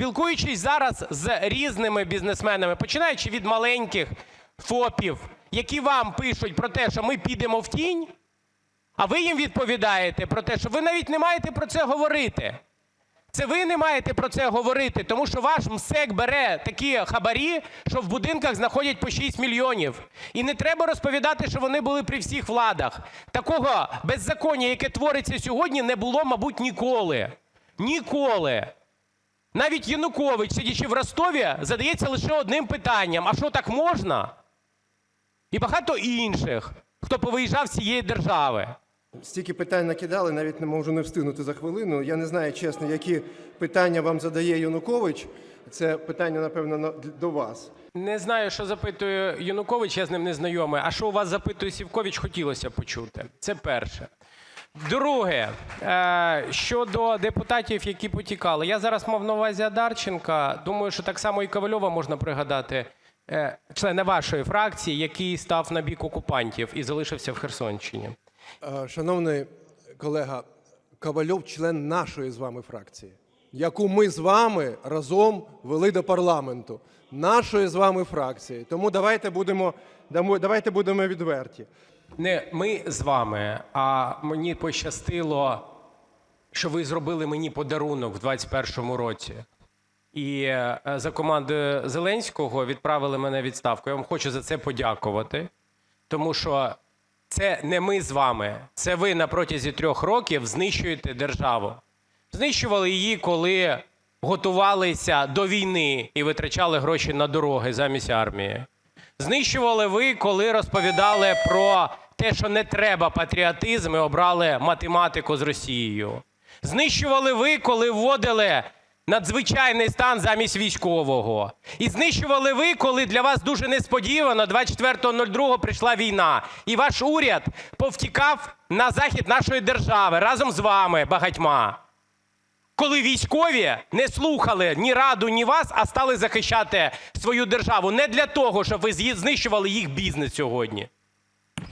Спілкуючись зараз з різними бізнесменами, починаючи від маленьких ФОПів, які вам пишуть про те, що ми підемо в тінь, а ви їм відповідаєте про те, що ви навіть не маєте про це говорити. Це ви не маєте про це говорити, тому що ваш МСЕК бере такі хабарі, що в будинках знаходять по 6 мільйонів. І не треба розповідати, що вони були при всіх владах. Такого беззаконня, яке твориться сьогодні, не було, мабуть, ніколи. Ніколи. Навіть Янукович, сидячи в Ростові, задається лише одним питанням: а що так можна? І багато інших, хто повиїжджав з цієї держави. Стільки питань накидали, навіть не можу не встигнути за хвилину. Я не знаю, чесно, які питання вам задає Янукович. Це питання, напевно, на- до вас. Не знаю, що запитує Янукович, я з ним не знайомий. А що у вас запитує Сівкович, хотілося почути. Це перше. Друге, е, щодо депутатів, які потікали. Я зараз мав на увазі Адарченка. Думаю, що так само і Ковальова можна пригадати, е, члена вашої фракції, який став на бік окупантів і залишився в Херсонщині. Е, Шановний колега, Ковальов член нашої з вами фракції, яку ми з вами разом вели до парламенту, нашої з вами фракції. Тому давайте будемо, давайте будемо відверті. Не ми з вами, а мені пощастило, що ви зробили мені подарунок в 21-му році. І е, за командою Зеленського відправили мене відставку. Я вам хочу за це подякувати, тому що це не ми з вами, це ви на протязі трьох років знищуєте державу. Знищували її, коли готувалися до війни і витрачали гроші на дороги замість армії. Знищували ви, коли розповідали про те, що не треба патріотизм, і обрали математику з Росією. Знищували ви, коли вводили надзвичайний стан замість військового. І знищували ви, коли для вас дуже несподівано 24.02 прийшла війна. І ваш уряд повтікав на захід нашої держави разом з вами багатьма коли військові не слухали ні раду, ні вас, а стали захищати свою державу не для того, щоб ви знищували їх бізнес сьогодні.